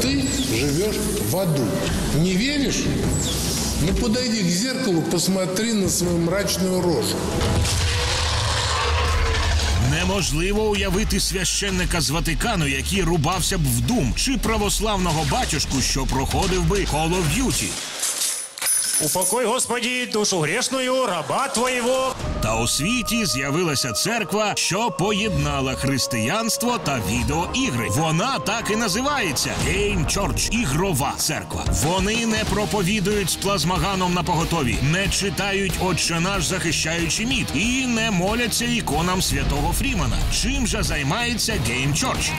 ты живешь в аду. Не веришь? Ну подойди к зеркалу, посмотри на свою мрачную рожу. Неможливо уявити священника з Ватикану, який рубався б в дум, чи православного батюшку, що проходив би Call of. Упокой, Господи, душу грешную, раба Твоего. Та у світі з'явилася церква, що поєднала християнство та відеоігри. Вона так і називається Game Church – ігрова церква. Вони не проповідують з плазмаганом на поготові, не читають Отче наш, захищаючи мід, і не моляться іконам святого Фрімана. Чим же займається Game Church?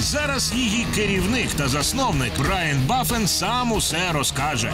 Зараз її керівник та засновник Брайан Баффен сам усе розкаже.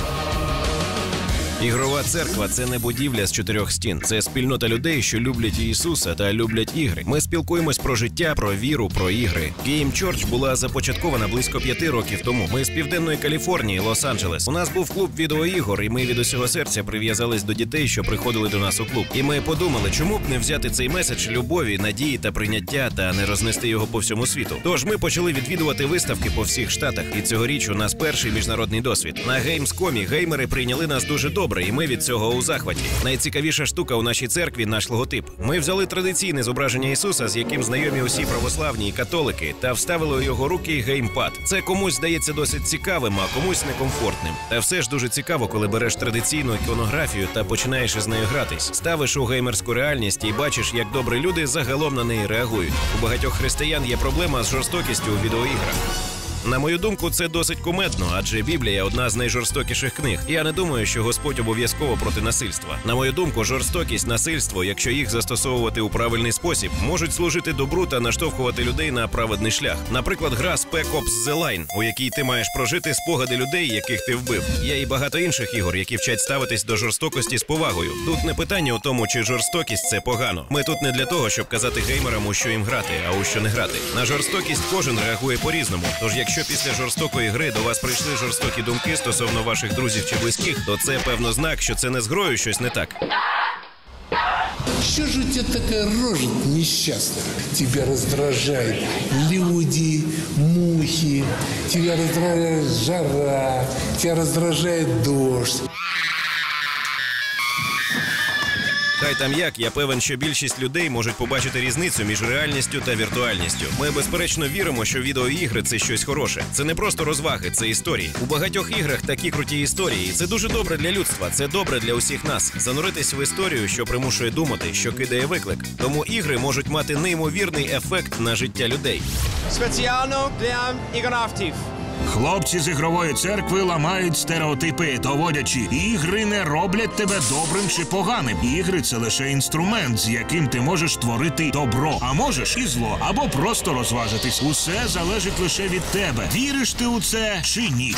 Ігрова церква це не будівля з чотирьох стін. Це спільнота людей, що люблять Ісуса та люблять ігри. Ми спілкуємось про життя, про віру, про ігри. Game Church була започаткована близько п'яти років тому. Ми з південної Каліфорнії, Лос-Анджелес. У нас був клуб відеоігор, і ми від усього серця прив'язались до дітей, що приходили до нас у клуб. І ми подумали, чому б не взяти цей меседж любові, надії та прийняття та не рознести його по всьому світу. Тож ми почали відвідувати виставки по всіх штатах. І цьогоріч у нас перший міжнародний досвід. На Gamescom геймери прийняли нас дуже добре, і ми від цього у захваті. Найцікавіша штука у нашій церкві наш логотип. Ми взяли традиційне зображення Ісуса, з яким знайомі усі православні і католики, та вставили у його руки геймпад. Це комусь здається досить цікавим, а комусь некомфортним. Та все ж дуже цікаво, коли береш традиційну іконографію та починаєш із нею гратись. Ставиш у геймерську реальність і бачиш, як добре люди загалом на неї реагують. У багатьох християн є проблема з жорстокістю у відеоіграх. На мою думку, це досить кумедно, адже Біблія одна з найжорстокіших книг. Я не думаю, що Господь обов'язково проти насильства. На мою думку, жорстокість, насильство, якщо їх застосовувати у правильний спосіб, можуть служити добру та наштовхувати людей на праведний шлях. Наприклад, гра Spec Ops The Line, у якій ти маєш прожити спогади людей, яких ти вбив. Є і багато інших ігор, які вчать ставитись до жорстокості з повагою. Тут не питання у тому, чи жорстокість це погано. Ми тут не для того, щоб казати геймерам, у що їм грати, а у що не грати. На жорстокість кожен реагує по-різному. Тож, якщо після жорстокої гри до вас прийшли жорстокі думки стосовно ваших друзів чи близьких, то це певно знак, що це не з грою щось не так. Что же у тебя такая рожа несчастная? Тебя раздражают люди, мухи, тебя раздражает жара, тебя раздражает дождь. Хай там як, я певен, що більшість людей можуть побачити різницю між реальністю та віртуальністю. Ми безперечно віримо, що відеоігри це щось хороше. Це не просто розваги, це історії. У багатьох іграх такі круті історії. Це дуже добре для людства. Це добре для усіх нас. Зануритись в історію, що примушує думати, що кидає виклик. Тому ігри можуть мати неймовірний ефект на життя людей. Спеціально для ігронавтів. Хлопці з ігрової церкви ламають стереотипи, доводячи, ігри не роблять тебе добрим чи поганим. Ігри це лише інструмент, з яким ти можеш творити добро, а можеш і зло, або просто розважитись. Усе залежить лише від тебе. Віриш ти у це чи ні?